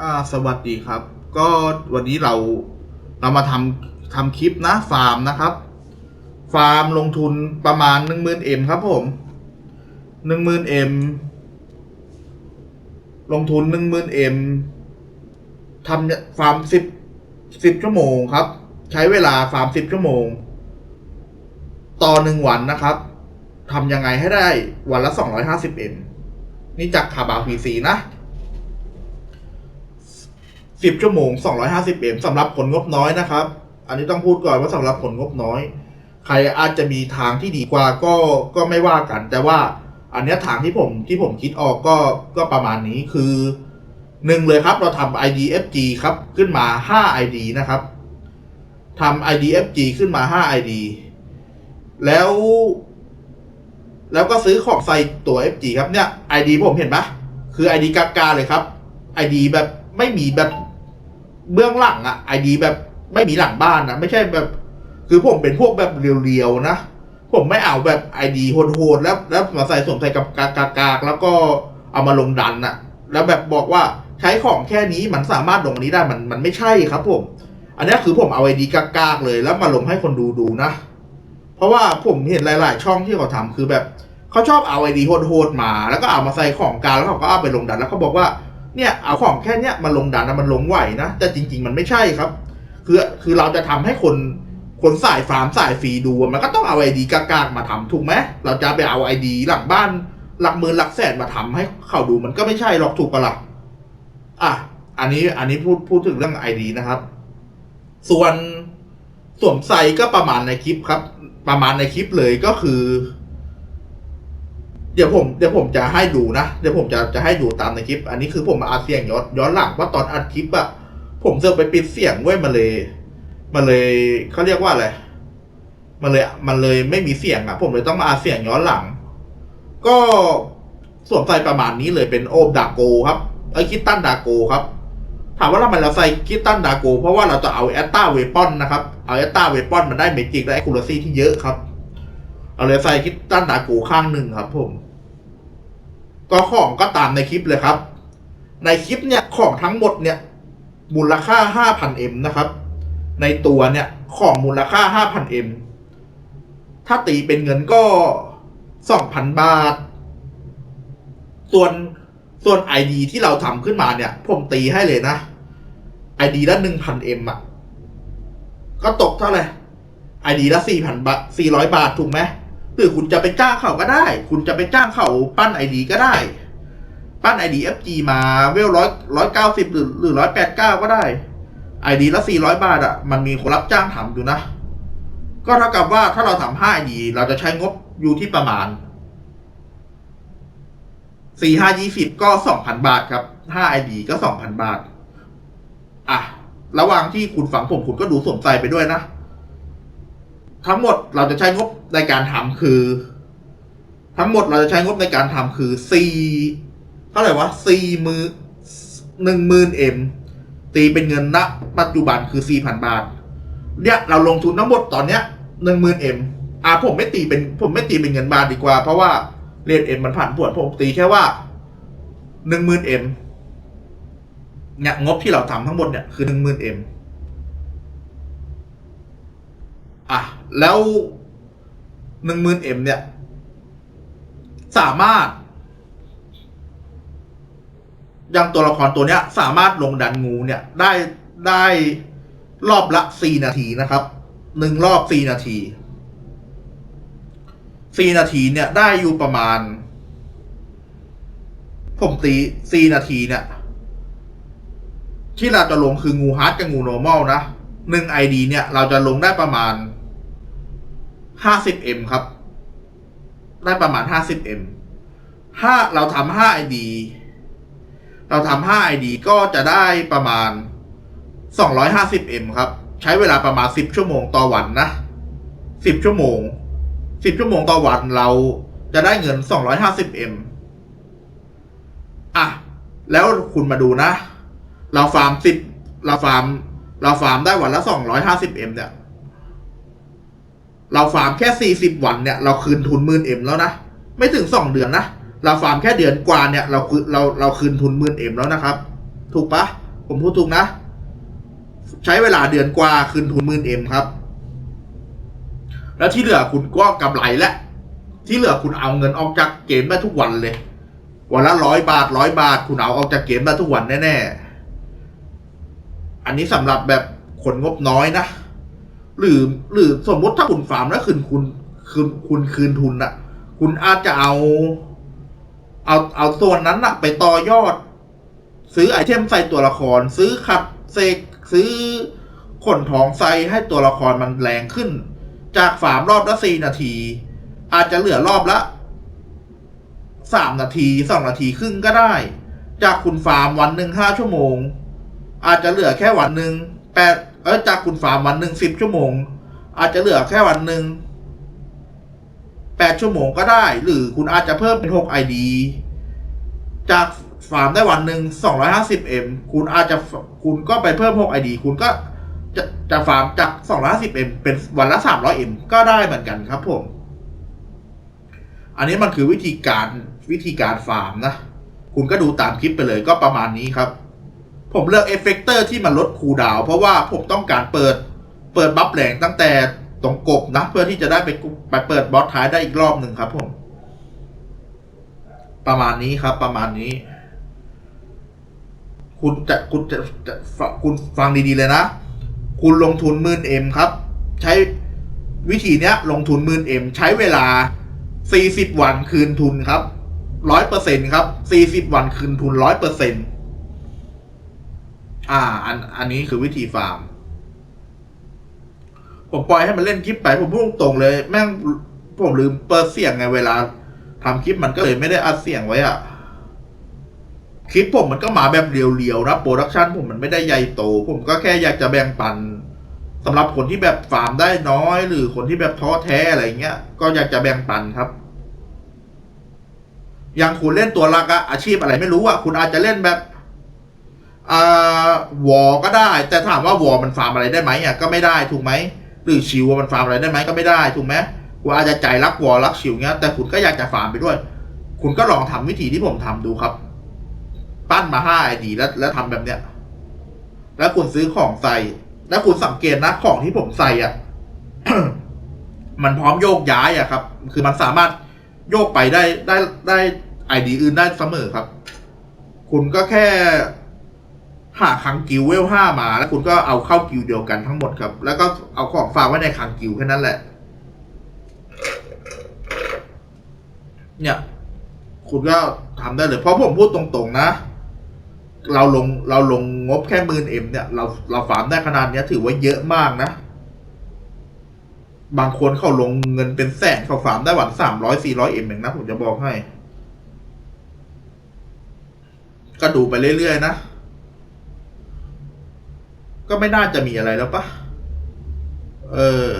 อ่าสวัสดีครับ ก็วันนี้เราเรามาทำทำคลิปนะฟาร์มนะครับ ฟาร์มลงทุนประมาณหนึ่งหมื่นเอ็มครับผมหนึ่งหมื่นเอ็มลงทุนหนึ่งหมื่นเอ็มทำฟาร์มสิบสิบชั่วโมงครับ ใช้เวลาฟาร์มสิบชั่วโมง ต่อหนึ่งวันนะครับทำยังไงให้ได้วันละสองร้อยห้าสิบเอ็มนี่จากคาบาพีซีนะ สิบชั่วโมงสองร้อยห้าสิบเอ็มสำหรับผลงบน้อยนะครับ อันนี้ต้องพูดก่อนว่าสำหรับผลงบน้อย ใครอาจจะมีทางที่ดีกว่าก็ก็ไม่ว่ากัน แต่ว่าอันนี้ทางที่ผมที่ผมคิดออกก็ก็ประมาณนี้คือหนึ่งเลยครับเราทำ IDFG ครับขึ้นมา 5 ID นะครับทำ IDFG ขึ้นมา 5 ID แล้ว แล้วก็ซื้อของใส่ตัว FG ครับเนี่ย ID ผมเห็นปะคือ ID กากาเลยครับ ID แบบไม่มีแบบ เบื้องหลังอะ ID แบบไม่มีหลังบ้านอะไม่ใช่แบบ คือผมเป็นพวกแบบเรียวๆนะผมไม่เอาแบบ ID โหดๆแล้วแล้วมาใส่สวมใส่กับกากากแล้วก็เอามาลงดันอะแล้วแบบบอกว่าใช้ของแค่นี้มันสามารถลงอันนี้ได้มันมันไม่ใช่ครับ ผม อันนี้คือผมเอา ID กากากเลย แล้วมาลงให้คนดูดูนะ เพราะว่าผมเห็นหลาย ๆ ช่องที่เขาทำคือแบบเขาชอบเอาไอดีโหดๆมา แล้วก็เอามาใส่ของกลางแล้วเขาก็เอาไปลงดัน แล้วเขาบอกว่า เนี่ยเอาของแค่เนี้ยมาลงดันนะมันลงไหวนะแต่จริง ๆ มันไม่ใช่ครับ คือคือเราจะทำให้คนคนสายฟาร์มสายฟรีดูอะมันก็ต้องเอาไอดีกากๆมาทำถูกไหมเราจะไปเอาไอดีหลังบ้านหลักหมื่นหลักแสนมาทำให้เขาดูมันก็ไม่ใช่หรอกถูกปะล่ะอะอันนี้อันนี้พูดพูดถึงเรื่องไอดีนะครับ ส่วนสวมใส่ก็ประมาณในคลิปครับ ประมาณในคลิปเลยก็คือ เดี๋ยวผมเดี๋ยวผมจะให้ดูนะเดี๋ยวผมจะจะให้ดูตามในคลิป อันนี้คือผมมาอัดเสียงย้อนย้อนหลังว่าตอนอัดคลิปอะผมเจอไปปิดเสียงไว้ยมาเลยมาเลยเขาเรียกว่าอะไรมันเลยมันเลยไม่มีเสียงอะผมเลยต้องมาอัดเสียงย้อนหลัง ก็สวมใส่ประมาณนี้เลยเป็นโอบดาโกครับไอคิตตันดาโกครับถามว่าทำไมเราใส่คิตตันดาโก เพราะว่าเราจะเอาแอตตาเวปอนนะครับเอาแอตตาเวปอนมันได้เมจิกและแอคคูรซี่ที่เยอะครับ เอาเลยใส่คิตตันดาโกข้างหนึ่งครับผม ก็ของก็ตามในคลิปเลยครับ ในคลิปเนี่ยของทั้งหมดเนี่ยมูลค่า 5,000M นะครับ ในตัวเนี่ยของมูลค่า 5,000M ถ้าตีเป็นเงินก็ 2,000 บาท ส่วนส่วน ID ที่เราทำขึ้นมาเนี่ย ผมตีให้เลยนะ ID ละ 1,000M อะ ก็ตกเท่าไหร่ ID ละ4,000บาท400 บาท ถูกไหม หรือคุณจะไปจ้างเขาก็ได้ คุณจะไปจ้างเขาปั้นไอดีก็ได้ ปั้นไอดี FG มาเวลร้อยร้อยเก้าสิบหรือหรือร้อยแปดเก้าก็ได้ไอดีละสี่ร้อยบาทอะ มันมีคนรับจ้างทำอยู่นะ ก็เท่ากับว่าถ้าเราทำห้าไอดีเราจะใช้งบอยู่ที่ประมาณสี่ห้ายี่สิบก็สองพันบาทครับห้าไอดีก็สองพันบาท อะ ระหว่างที่คุณฝังผมคุณก็ดูสวมใส่ไปด้วยนะ ทั้งหมดเราจะใช้งบในการทำคือ ทั้งหมดเราจะใช้งบในการทำคือสี่เท่าไหร่วะสี่มือหนึ่งหมื่นเอ็มตีเป็นเงินณปัจจุบันคือสี่พันบาท เนี่ยเราลงทุนทั้งหมดตอนเนี้ยหนึ่งหมื่นเอ็มอ่าผมไม่ตีเป็นผมไม่ตีเป็นเงินบาทดีกว่า เพราะว่าเรียนเอ็มมันผ่านผวนผมตีแค่ว่าหนึ่งหมื่นเอ็มเนี่ยงบที่เราทำทั้งหมดเนี่ยคือหนึ่งหมื่นเอ็ม อะ แล้วหนึ่งหมื่นเอ็มเนี่ย สามารถยังตัวละครตัวเนี้ย สามารถลงดันงูเนี่ย ได้ได้รอบละสี่นาทีนะครับหนึ่งรอบสี่นาทีสี่นาทีเนี่ย ได้อยู่ประมาณ ผมตีสี่นาทีเนี่ย ที่เราจะลงคืองูฮาร์ดกับงูโนมอลนะหนึ่งไอดีเนี่ย เราจะลงได้ประมาณ ห้าสิบเอ็มครับ ได้ประมาณห้าสิบเอ็มถ้าเราทำห้าไอดีเราทำห้าไอดีก็จะได้ประมาณสองร้อยห้าสิบเอ็มครับ ใช้เวลาประมาณสิบชั่วโมงต่อวันนะสิบชั่วโมงสิบชั่วโมงต่อวันเราจะได้เงินสองร้อยห้าสิบเอ็มอะ แล้วคุณมาดูนะ เราฟาร์มสิบเราฟาร์ม เราฟาร์มได้วันละสองร้อยห้าสิบเอ็มเนี่ย เราฟาร์มแค่สี่สิบวันเนี่ยเราคืนทุนหมื่นเอ็มแล้วนะ ไม่ถึงสองเดือนนะ เราฟาร์มแค่เดือนกว่าเนี่ยเราคืนเราเราคืนทุนหมื่นเอ็มแล้วนะครับ ถูกปะผมพูดถูกนะ ใช้เวลาเดือนกว่าคืนทุนหมื่นเอ็มครับ แล้วที่เหลือคุณก็กำไรและ ที่เหลือคุณเอาเงินออกจากเกมได้ทุกวันเลย วันละร้อยบาทร้อยบาท คุณเอาออกจากเกมได้ทุกวันแน่ๆอันนี้สำหรับแบบคนงบน้อยนะ หรือหรือสมมติถ้าคุณฟาร์มแล้วคืนคุณคืนคุณคืนทุนอะคุณอาจจะเอา เอาเอาส่วนนั้นอะไปต่อยอด ซื้อไอเทมใส่ตัวละคร ซื้อขัดเซกซื้อขนทองใส่ให้ตัวละครมันแรงขึ้น จากฟาร์มรอบละสี่นาที อาจจะเหลือรอบละสามนาทีสองนาทีครึ่งก็ได้ จากคุณฟาร์มวันหนึ่งห้าชั่วโมง อาจจะเหลือแค่วันหนึ่งแปด เออจากคุณฟาร์มวันหนึ่งสิบชั่วโมง อาจจะเหลือแค่วันหนึ่งแปดชั่วโมงก็ได้ หรือคุณอาจจะเพิ่มเป็นหกไอดีจากฟาร์มได้วันหนึ่งสองร้อยห้าสิบเอ็มคุณอาจจะคุณก็ไปเพิ่มหกไอดีคุณก็จะจะฟาร์มจากสองร้อยห้าสิบเอ็มเป็นวันละสามร้อยเอ็มก็ได้เหมือนกันครับผม อันนี้มันคือวิธีการวิธีการฟาร์มนะ คุณก็ดูตามคลิปไปเลยก็ประมาณนี้ครับ ผมเลือกเอฟเฟกเตอร์ที่มันลดคูดาวเพราะว่าผมต้องการเปิดเปิดบัฟแหลงตั้งแต่ตรงกบนะ เพื่อที่จะได้ไปไปเปิดบอสท้ายได้อีกรอบหนึ่งครับผม ประมาณนี้ครับ ประมาณนี้ คุณจะคุณจะจะคุณฟังดีๆเลยนะ คุณลงทุนหมื่นเอ็มครับ ใช้วิธีเนี้ย ลงทุนหมื่นเอ็มใช้เวลา40วันคืนทุนครับร้อยเปอร์เซ็นครับ40วันคืนทุนร้อยเปอร์เซ็นต์ อ่า อันอันนี้คือวิธีฟาร์ม ผมปล่อยให้มันเล่นคลิปไป ผมพูดตรงเลย แม่งผมลืมเปิดเสียงไงเวลาทำคลิปมันก็เลยไม่ได้อัดเสียงไว้อะคลิปผมมันก็มาแบบเรียวๆนะโปรดักชันผมมันไม่ได้ใหญ่โต ผมก็แค่อยากจะแบ่งปันสำหรับคนที่แบบฟาร์มได้น้อย หรือคนที่แบบท้อแท้อะไรเงี้ย ก็อยากจะแบ่งปันครับ อย่างคุณเล่นตัวลักอะอาชีพอะไรไม่รู้อะคุณอาจจะเล่นแบบ อ่าวอก็ได้ แต่ถามว่าวอมันฟาร์มอะไรได้ไหมอะก็ไม่ได้ถูกไหมหรือชิวมันฟาร์มอะไรได้ไหมก็ไม่ได้ถูกไหมคุณอาจจะใจรักวอรักชิวเงี้ยแต่คุณก็อยากจะฟาร์มไปด้วย คุณก็ลองทำวิธีที่ผมทำดูครับ ปั้นมาห้าไอดีแล้วแล้วทำแบบเนี้ย แล้วคุณซื้อของใส่ แล้วคุณสังเกตนะของที่ผมใส่อะมันพร้อมโยกย้ายอะครับ คือมันสามารถโยกไปได้ได้ได้ไอดีอื่นได้เสมอครับ คุณก็แค่ หาคังกิวเวลห้ามา แล้วคุณก็เอาเข้ากิวเดียวกันทั้งหมดครับ แล้วก็เอาของฝากไว้ในคังกิวแค่นั้นแหละ เนี่ย คุณก็ทำได้เลย เพราะผมพูดตรงๆนะ เราลงเราลงงบแค่หมื่นเอ็มเนี่ย เราเราฟาร์มได้ขนาดเนี้ยถือว่าเยอะมากนะ บางคนเขาลงเงินเป็นแสนเขาฟาร์มได้หวันสามร้อยสี่ร้อยเอ็มเองนะผมจะบอกให้ ก็ดูไปเรื่อยๆนะ ก็ไม่น่าจะมีอะไรแล้วปะเออ